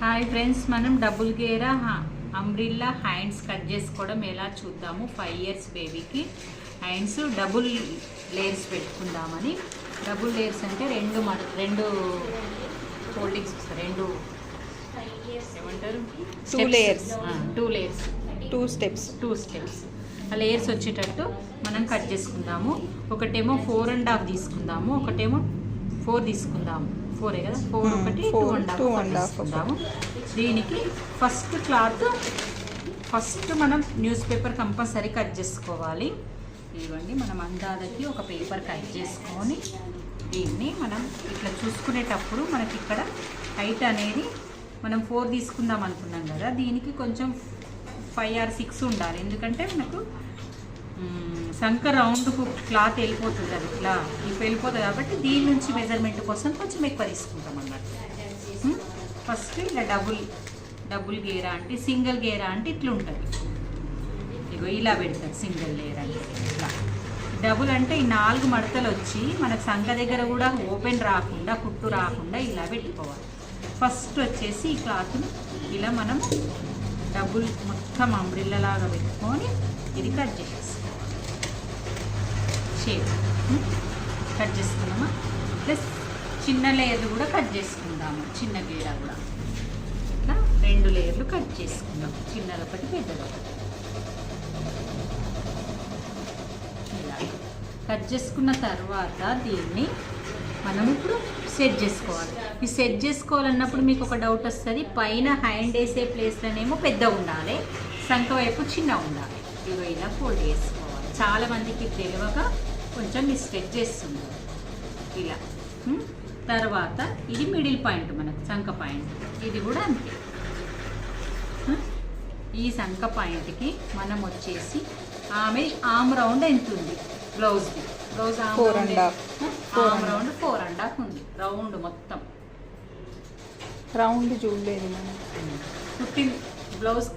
Hi friends మనం double గేరా umbrella hands cut చేసుకోవడం ఎలా చూద్దాము? ఫైవ్ ఇయర్స్ బేబీకి హ్యాండ్స్ డబుల్ లేయర్స్ పెట్టుకుందామని. డబుల్ లేయర్స్ అంటే రెండు మన రెండు ఫోల్డింగ్స్ రెండు ఏమంటారు? Two layers. Two layers two steps two steps ఆ లేయర్స్ వచ్చేటట్టు మనం కట్ చేసుకుందాము. ఒకటేమో ఫోర్ అండ్ హాఫ్ తీసుకుందాము. ఒకటేమో ఫోర్ తీసుకుందాము. ఫోరే కదా? ఫోర్ Hmm, ఒకటి టూ అండ్ హాఫ్ తీసుకుందాము దీనికి ఫస్ట్ క్లాత్ ఫస్ట్ మనం న్యూస్ పేపర్ కంపల్సరీ కట్ చేసుకోవాలి. ఇవ్వండి మనం అందాదకి ఒక పేపర్ కట్ చేసుకొని దీన్ని మనం ఇట్లా చూసుకునేటప్పుడు మనకి ఇక్కడ హైట్ అనేది మనం ఫోర్ తీసుకుందాం అనుకున్నాం కదా. దీనికి కొంచెం ఫైవ్ ఆర్ సిక్స్ ఉండాలి. ఎందుకంటే మనకు సంక రౌండ్ క్లాత్ వెళ్ళిపోతుంది అది ఇట్లా. ఇప్పుడు వెళ్ళిపోతుంది కాబట్టి దీని నుంచి మెజర్మెంట్ కోసం కొంచెం ఎక్కువ తీసుకుంటాం అన్నట్టు ఫస్ట్ ఇలా డబుల్ డబుల్ గేరా అంటే సింగిల్ గేరా అంటే ఇట్లా ఉంటుంది. ఇగో ఇలా పెడతారు సింగిల్ లేయర్ అంటే. ఇట్లా. డబుల్ అంటే ఈ నాలుగు మడతలు వచ్చి మనకు సంఖ దగ్గర కూడా ఓపెన్ రాకుండా కుట్టు రాకుండా ఇలా పెట్టుకోవాలి. ఫస్ట్ వచ్చేసి ఈ క్లాత్ను ఇలా మనం డబుల్ మొత్తం అంబ్రిల్లా లాగా పెట్టుకొని ఇది కట్ చేసేసుకోవాలి షేప్. కట్ చేసుకున్నామా ప్లస్ చిన్న లేయర్లు కూడా కట్ చేసుకుందాము. చిన్న గీడ కూడా. ఇట్లా రెండు లేయర్లు కట్ చేసుకుందాం. చిన్నది ఒకటి. ఇలా. కట్ చేసుకున్న తర్వాత దీన్ని మనం ఇప్పుడు సెట్ చేసుకోవాలి. ఈ సెట్ చేసుకోవాలన్నప్పుడు మీకు ఒక డౌట్ వస్తుంది. పైన హ్యాండ్ వేసే ప్లేస్లోనేమో పెద్ద ఉండాలి. సంఖ వైపు చిన్న ఉండాలి. ఇగో ఇలా ఫోల్డ్ చేసుకోవాలి చాలా మందికి తెలియక కొంచెం మిస్టేక్ చేస్తున్నారు. ఇలా? తర్వాత ఇది మిడిల్ పాయింట్ మనకు సంఖ పాయింట్ ఇది కూడా అంతే? ఈ సంఖ పాయింట్కి మనం వచ్చేసి ఆమె ఆమ్ రౌండ్ ఎంత ఉంది? బ్లౌజ్ది blouse arm round arm round four and half ఉంది. రౌండ్ మొత్తం. రౌండ్ చూడలేదు మనం. ఫిఫ్టీన్ బ్లౌజ్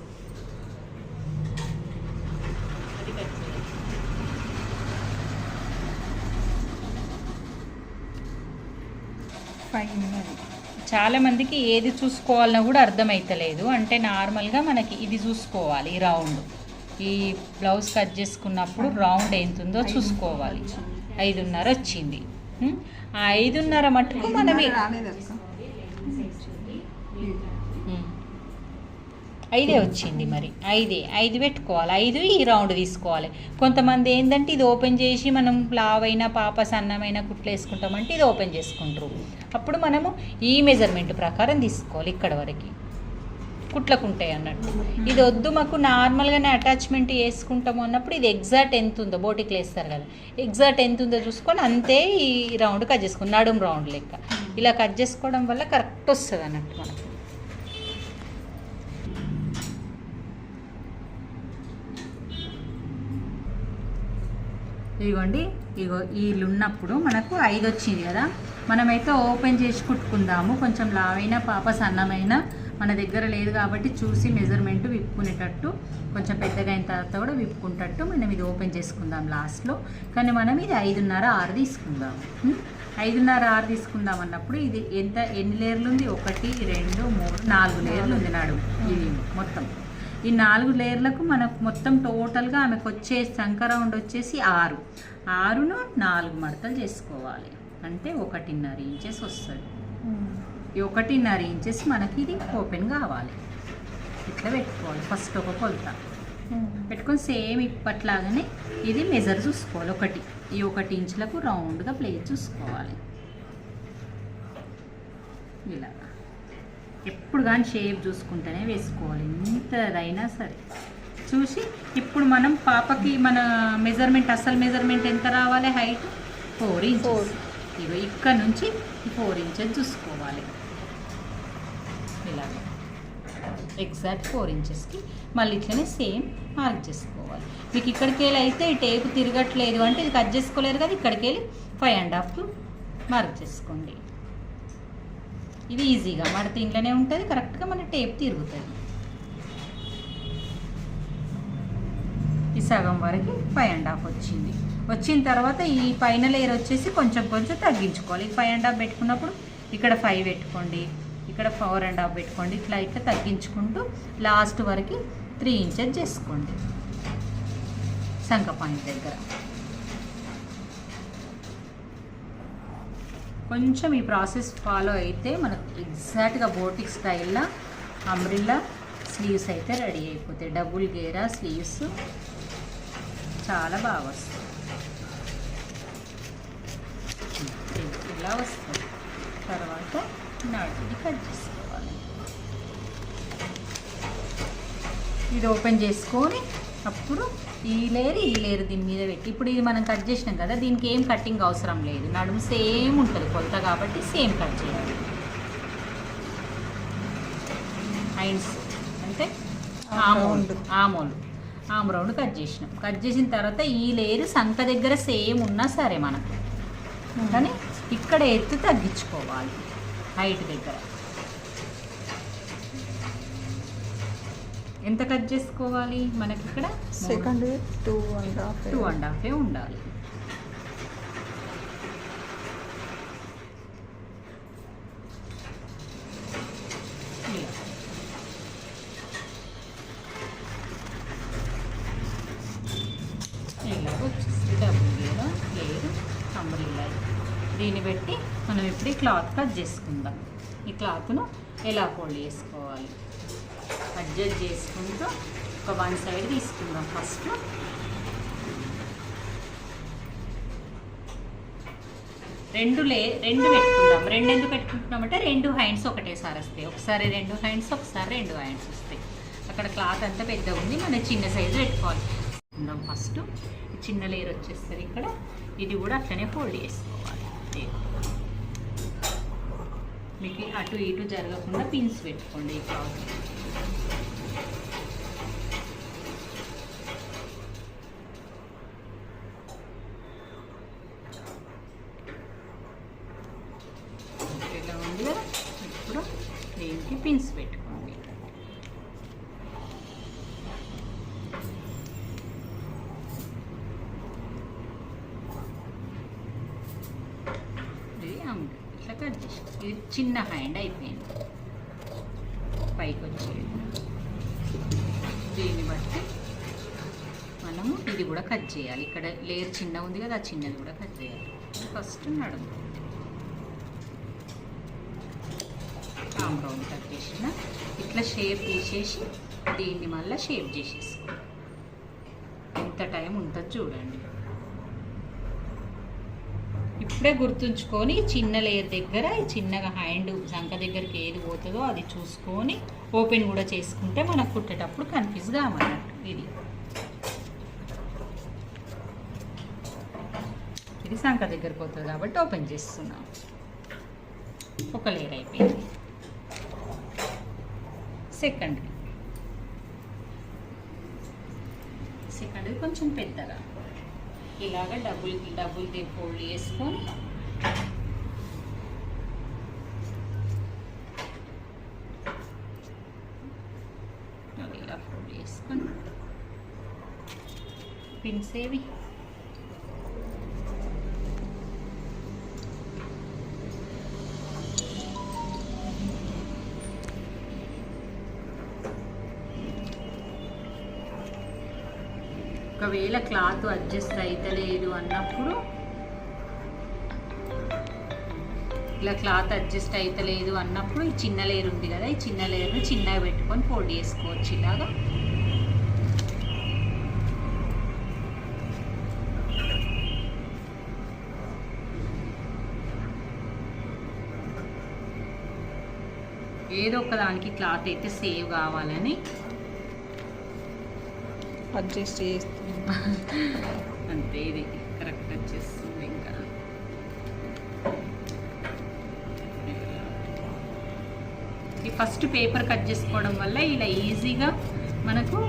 అది కట్ చేయాలి. ఫైవ్ ఉన్నది చాలా మందికి ఏది చూసుకోవాలన్నా కూడా అర్థమైతలేదు. అంటే నార్మల్గా మనకి ఇది చూసుకోవాలి ఈ రౌండ్. ఈ బ్లౌజ్ కట్ చేసుకున్నప్పుడు రౌండ్ ఎంత ఉందో చూసుకోవాలి. ఐదున్నర వచ్చింది? ఆ ఐదున్నర మటుకు మనం ఈ- రాలేదు అక్క ఉం. ఐదే వచ్చింది మరి. ఐదే ఐదు పెట్టుకోవాలి. ఐదు ఈ రౌండ్ తీసుకోవాలి. కొంతమంది ఏంటంటే ఇది ఓపెన్ చేసి మనం లావైన పాప సన్నమైన కుట్లు వేసుకుంటామంటే ఇది ఓపెన్ చేసుకుంటారు. అప్పుడు మనము ఈ మెజర్మెంట్ ప్రకారం తీసుకోవాలి ఇక్కడ వరకు. కుట్లకు ఉంటాయి అన్నట్టు. ఇది వద్దు మాకు నార్మల్గానే అటాచ్మెంట్ వేసుకుంటాము అన్నప్పుడు ఇది ఎగ్జాక్ట్ ఎంత ఉందో బోటికి వేస్తారు కదా. ఎగ్జాక్ట్ ఎంత ఉందో చూసుకొని అంతే ఈ రౌండ్ కట్ చేసుకోండి నడుము రౌండ్ లెక్క. ఇలా కట్ చేసుకోవడం వల్ల కరెక్ట్ వస్తుంది అన్నట్టు మనకు. ఇదిగోండి ఇగో వీళ్ళు ఉన్నప్పుడు మనకు ఐదు వచ్చింది కదా. మనమైతే ఓపెన్ చేసి కుట్టుకుందాము. కొంచెం లావైన పాప సన్నమైన మన దగ్గర లేదు కాబట్టి చూసి మెజర్మెంట్ విప్పుకునేటట్టు కొంచెం పెద్దగా అయిన తర్వాత కూడా విప్పుకుంటట్టు మనం ఇది ఓపెన్ చేసుకుందాం లాస్ట్లో కానీ మనం ఇది ఐదున్నర ఆరు తీసుకుందాం. ఐదున్నర ఆరు తీసుకుందాం అన్నప్పుడు ఇది ఎంత ఎన్ని లేయర్లు ఉంది? ఒకటి రెండు మూడు నాలుగు లేయర్లు ఉంది నాడు. ఇది మొత్తం. ఈ నాలుగు లేయర్లకు మనకు మొత్తం టోటల్గా ఆమెకు వచ్చే రౌండ్ వచ్చేసి ఆరు. ఆరును నాలుగు మడతలు చేసుకోవాలి. అంటే ఒకటిన్నర ఇంచెస్ వస్తుంది. ఈ ఒకటిన్నర ఇంచెస్ మనకి ఇది ఓపెన్ కావాలి. ఇట్లా పెట్టుకోవాలి. ఫస్ట్ ఒక కొలత. పెట్టుకొని సేమ్ ఇప్పట్లాగానే ఇది మెజర్ చూసుకోవాలి. ఒకటి. ఈ ఒకటి ఇంచులకు రౌండ్గా ప్లేస్ చూసుకోవాలి. ఇలా. ఎప్పుడు కానీ షేప్ చూసుకుంటేనే వేసుకోవాలి. ఎంతదైనా సరే. చూసి ఇప్పుడు మనం పాపకి మన మెజర్మెంట్ అసలు మెజర్మెంట్ ఎంత రావాలి? Height four. ఇంచెస్. ఇగో ఇక్కడ నుంచి ఫోర్ ఇంచెస్ చూసుకోవాలి. ఇలాగ. ఎగ్జాక్ట్ ఫోర్ ఇంచెస్కి మళ్ళీ ఇట్లనే సేమ్ మార్క్ చేసుకోవాలి. మీకు ఇక్కడికి వెళ్ళి అయితే ఈ టేపు తిరగట్లేదు అంటే ఇది కట్ చేసుకోలేరు కదా ఇక్కడికి వెళ్ళి ఫైవ్ అండ్ హాఫ్ మార్క్ చేసుకోండి. ఇది ఈజీగా మడత ఇంట్లోనే ఉంటుంది కరెక్ట్గా మన టేప్ తిరుగుతుంది. ఈ సగం వరకు ఫైవ్ అండ్ హాఫ్ వచ్చింది. వచ్చిన తర్వాత ఈ పైన లేయర్ వచ్చేసి కొంచెం కొంచెం తగ్గించుకోవాలి. ఈ ఫైవ్ అండ్ హాఫ్ పెట్టుకున్నప్పుడు ఇక్కడ ఫైవ్ పెట్టుకోండి ఇక్కడ ఫోర్ అండ్ హాఫ్ పెట్టుకోండి ఇట్లా ఇట్లా తగ్గించుకుంటూ లాస్ట్ వరకు త్రీ ఇంచెస్ చేసుకోండి. సంక పాయింట్ దగ్గర. కొంచెం ఈ ప్రాసెస్ ఫాలో అయితే మనకు ఎగ్జాక్ట్గా బోటిక్ స్టైల్లో అంబ్రిల్లా స్లీవ్స్ అయితే రెడీ అయిపోతాయి. డబుల్ గేరా స్లీవ్స్. చాలా బాగా వస్తాయి. ఇలా వస్తుంది తర్వాత నాటిని కట్ చేసుకోవాలి. ఇది ఓపెన్ చేసుకొని అప్పుడు ఈ లేయర్ ఈ లేయర్ దీని మీద పెట్టి ఇప్పుడు ఇది మనం కట్ చేసినాం కదా దీనికి ఏం కట్టింగ్ అవసరం లేదు. నడుము సేమ్ ఉంటుంది కొలత కాబట్టి సేమ్ కట్ చేయాలి. హైండ్స్ అంటే arm hole round. Arm hole arm round. Cut చేసినాం. కట్ చేసిన తర్వాత ఈ లేయర్ సంక దగ్గర సేమ్ ఉన్నా సరే మనకు. కానీ ఇక్కడ ఎత్తు తగ్గించుకోవాలి హైట్ దగ్గర. ఎంత కట్ చేసుకోవాలి? మనకి ఇక్కడ second two and half two and half ఉండాలి. దీన్ని పెట్టి మనం ఇప్పుడు ఈ క్లాత్ కట్ చేసుకుందాం. ఈ క్లాత్ను ఎలా ఫోల్డ్ చేసుకోవాలి? అడ్జస్ట్ చేసుకుంటూ ఒక వన్ సైడ్ తీసుకుందాం ఫస్ట్. రెండు లే రెండు పెట్టుకుందాం. రెండు ఎందుకు పెట్టుకుంటున్నామంటే రెండు హ్యాండ్స్ ఒకటేసారి వస్తాయి. ఒకసారి రెండు హ్యాండ్స్ ఒకసారి రెండు హ్యాండ్స్ వస్తాయి. అక్కడ క్లాత్ అంతా పెద్దగా ఉంది. మనం చిన్న సైజు పెట్టుకోవాలి. ఉందాం ఫస్ట్. చిన్న లేయర్ వచ్చేస్తుంది ఇక్కడ. ఇది కూడా అట్లనే ఫోల్డ్ చేసుకోవాలి. మీకు అటు ఇటు జరగకుండా పిన్స్ పెట్టుకోండి ఈ క్లాత్ ఇలా ఉంది? కదా ఇప్పుడు దీనికి పిన్స్ పెట్టుకోండి ఇది ఇట్లా కట్ చేసి ఇది చిన్న హ్యాండ్ అయిపోయింది. పైకి వచ్చేది దీన్ని బట్టి మనము ఇది కూడా కట్ చేయాలి. ఇక్కడ లేయర్ చిన్న ఉంది కదా ఆ చిన్నది కూడా కట్ చేయాలి. ఫస్ట్ నడుము. ఆమ్ రౌండ్ కట్ చేసిన ఇట్లా షేప్ తీసేసి దీన్ని మళ్ళీ షేప్ చేసేసుకో. ఎంత టైం ఉంటుంది చూడండి. ఇప్పుడే గుర్తుంచుకొని చిన్న లేయర్ దగ్గర చిన్నగా హ్యాండ్ సంఖ దగ్గరికి ఏది పోతుందో అది చూసుకొని ఓపెన్ కూడా చేసుకుంటే మనకు కుట్టేటప్పుడు కన్ఫ్యూజ్ కామన్నట్టు ఇది. ఇది సంఖ దగ్గరికి పోతుంది కాబట్టి ఓపెన్ చేస్తున్నాం. ఒక లేయర్ అయిపోయింది. సెకండ్ సెకండ్ కొంచెం పెద్దగా. ఇలాగ డబుల్ డబుల్ ది ఫోల్డ్ చేసుకొని ఇలా ఫోల్డ్ చేసుకొని పిన్స్ ఏవి ఒకవేళ క్లాత్ అడ్జస్ట్ అవుతలేదు అన్నప్పుడు ఇలా క్లాత్ అడ్జస్ట్ అవుతలేదు అన్నప్పుడు ఈ చిన్న లేయర్ ఉంది కదా ఈ చిన్న లేయర్ను చిన్నగా పెట్టుకొని ఫోల్డ్ చేసుకోవచ్చు ఇలాగా. ఏదో ఒక దానికి క్లాత్ అయితే సేవ్ కావాలని అడ్జస్ట్ చేస్తుంది అంతే ఇది కరెక్ట్ వచ్చేస్తుంది ఇంకా. ఈ ఫస్ట్ పేపర్ కట్ చేసుకోవడం వల్ల ఇలా ఈజీగా మనకు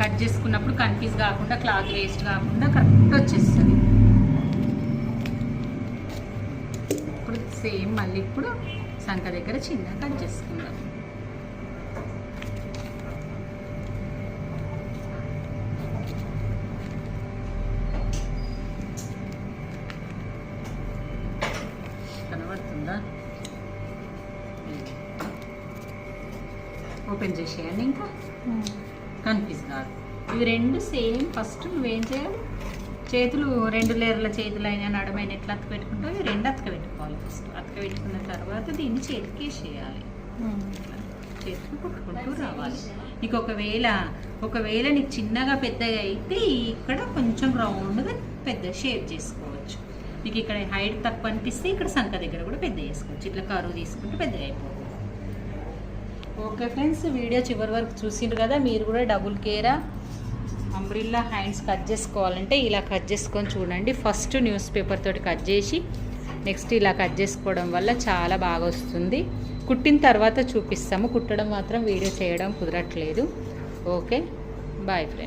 కట్ చేసుకున్నప్పుడు కన్ఫ్యూజ్ కాకుండా క్లాత్ వేస్ట్ కాకుండా కరెక్ట్ వచ్చేస్తుంది. ఇప్పుడు సేమ్ మళ్ళీ ఇప్పుడు సంక దగ్గర చిన్న కట్ చేసుకుందాం. ఓపెన్ చేసేయండి ఇంకా? కన్ఫ్యూజ్ కాదు ఇవి రెండు సేమ్. ఫస్ట్ నువ్వేం చేయాలి? చేతులు రెండు లేయర్ల చేతులు అయినా నడమైన ఎట్లా అతక పెట్టుకుంటావు ఇవి రెండు అతక పెట్టుకోవాలి ఫస్ట్. అతక పెట్టుకున్న తర్వాత దీన్ని చేతికి ఇట్లా చేతికి కుట్టుకుంటూ రావాలి. నీకు ఒకవేళ ఒకవేళ నీకు చిన్నగా పెద్దగా అయితే ఇక్కడ కొంచెం రౌండ్గా పెద్ద షేప్ చేసుకోవచ్చు. నీకు ఇక్కడ హైట్ తక్కువ అనిపిస్తే ఇక్కడ సంఖ దగ్గర కూడా పెద్ద చేసుకోవచ్చు. ఇట్లా కరువు తీసుకుంటే పెద్దగా అయిపోతుంది ఓకే ఫ్రెండ్స్ వీడియో చివరి వరకు చూసిండ్రు కదా మీరు కూడా డబుల్ కేరా అంబ్రిల్లా హ్యాండ్స్ కట్ చేసుకోవాలంటే ఇలా కట్ చేసుకొని చూడండి. ఫస్ట్ న్యూస్ పేపర్ తోటి కట్ చేసి నెక్స్ట్ ఇలా కట్ చేసుకోవడం వల్ల చాలా బాగా వస్తుంది. కుట్టిన తర్వాత చూపిస్తాము కుట్టడం మాత్రం వీడియో చేయడం కుదరట్లేదు. Okay bye friends